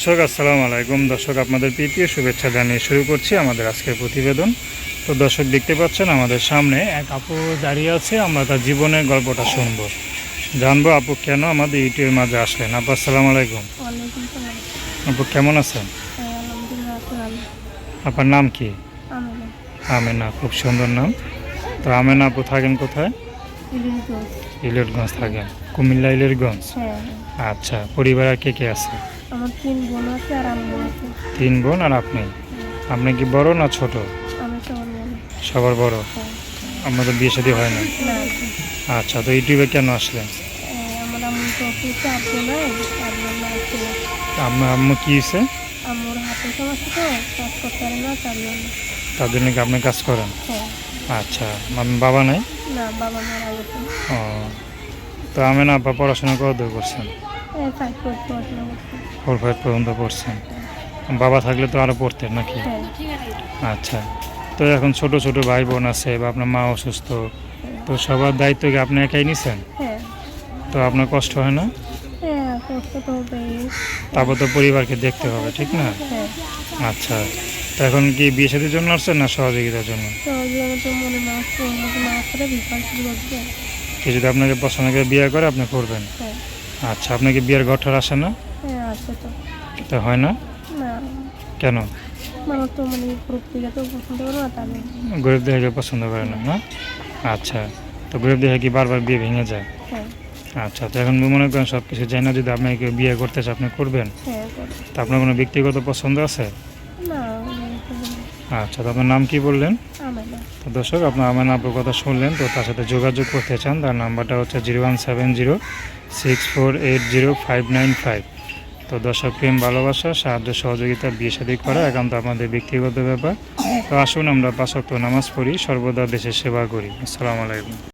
দর্শক আসসালামু আলাইকুম। দর্শক আপনাদের প্রীতি শুভেচ্ছা জানিয়ে শুরু করছি আমাদের আজকের প্রতিবেদন। তো দর্শক দেখতে পাচ্ছেন আমাদের সামনে এক আপু দাঁড়িয়ে আছে আমরা তার জীবনের গল্পটা শুনব। জানব আপু কেন আমাদের ইউটিউবের মাঝে আসলেন? আপু আসসালামু আলাইকুম। আপু কেমন আছেন? হ্যাঁ আপনার নাম কি? আমেনা। খুব সুন্দর নাম। তো আমেনা আপু থাকেন কোথায়? ইলেটগঞ্জ থাকেন। কুমিল্লা ইলেটগঞ্জ হ্যাঁ। আচ্ছা পরিবার কে কে আছে? আমার তিন বোন আছে আর আছে। তিন বোন আর আপনি? আপনি কি বড় না ছোট? আমি সবার বোন সবার বড়? আমাদের বিয়ে শাদী হয় না? আচ্ছা তো ইউটিউবে কেন আসলেন? আমার আম্মু তো অফিসে আব্বু নাই আব্বু না আছে। আপনার আম্মু কি হয়েছে আম্মুর হাতে সমস্যা তো কাজ করতে পারে না তার জন্য। তার জন্য কি আপনি কাজ করেন? হ্যাঁ। আচ্ছা আমি বাবা নাই? না বাবা মারা গেছে। ও তো আমি না পড়াশোনা কত দূর করছেন ফোর ফাইভ পর্যন্ত পড়ছেন। বাবা থাকলে তো আরও পড়তেন নাকি? আচ্ছা। তো এখন ছোট ছোট ভাই বোন আছে বা আপনার মা অসুস্থ তো সবার দায়িত্ব কি আপনি একাই নিছেন? তো আপনার কষ্ট হয় না? তারপর তো পরিবারকে দেখতে হবে ঠিক না? আচ্ছা। তো এখন কি বিয়ে সাথীর জন্য আসছেন না সহযোগিতার জন্য? যদি আপনাকে পছন্দ করে বিয়ে করে আপনি করবেন। হ্যাঁ আচ্ছা আপনাকে বিয়ের ঘরটার আসে না? হ্যাঁ তো। তো হয় না? না। কেন? তো মানে গ্রুপ থেকে তো পছন্দ করো না তাহলে গরিব দেখে পছন্দ করে না না? আচ্ছা তো গরিব দেখে কি বারবার বিয়ে ভেঙে যায়? হ্যাঁ। আচ্ছা তো এখন মনে করেন সব কিছু জানি না যদি আপনাকে বিয়ে করতে চায় আপনি করবেন? হ্যাঁ তো আপনার কোনো ব্যক্তিগত পছন্দ আছে? না আচ্ছা তো আপনার নাম কি বললেন? তো দর্শক আপনার আমার আপুর কথা শুনলেন তো তার সাথে যোগাযোগ করতে চান তার নাম্বারটা হচ্ছে zero one seven zero six four eight zero five nine five তো দর্শক প্রেম, ভালোবাসা, সাহায্য, সহযোগিতা, বিয়ে শাদী করা একান্ত আমাদের ব্যক্তিগত ব্যাপার। তো আসুন আমরা পাঁচক্ত নামাজ পড়ি, সর্বদা দেশের সেবা করি। আসসালামু আলাইকুম।